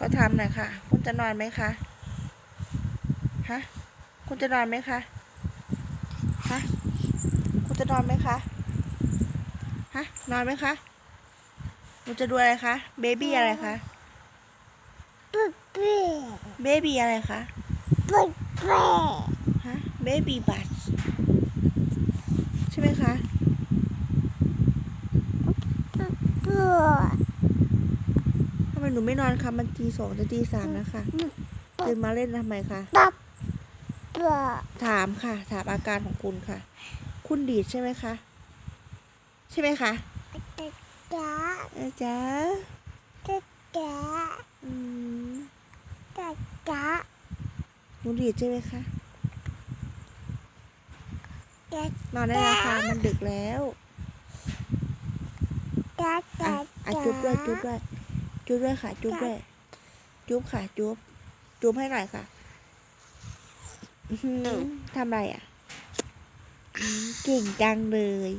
เขาทำหน่อยค่ะ คุณจะนอนไหมคะ ฮะ คุณจะนอนไหมคะ ฮะ คุณจะนอนไหมคะ ฮะ นอนไหมคะคุณจะดูอะไรคะ เบบี้อะไรคะปุ๊บเป๊ะเบบี้อะไรคะปุ๊บเป๊ะฮะ เบบี้บัสใช่ไหมคะำไมหนูไม่นอนคะมันตีสองจะตีสามแล้วค่ะตื่นมาเล่นทำไมคะปั๊บเป๊ะถามค่ะ ถามอาการของคุณค่ะ คุณดีดใช่ไหมคะใช่ไหมคะจ๊ะอาจ๊ะจ๊ะจ๊ะอืมจ๊ะจ๊ะหนูดีดใช่ไหมคะจ๊ะนอนได้แล้วค่ะมันดึกแล้วจ๊ะอะจ๊ะอะจุ๊บด้วยจุ๊บด้วย จุ๊บด้วยค่ะ จุ๊บด้วย จุ๊บค่ะ จุ๊บ จุ๊บให้หน่อยค่ะอื้อหือทำอะไรอะอืมเก่งจังเลย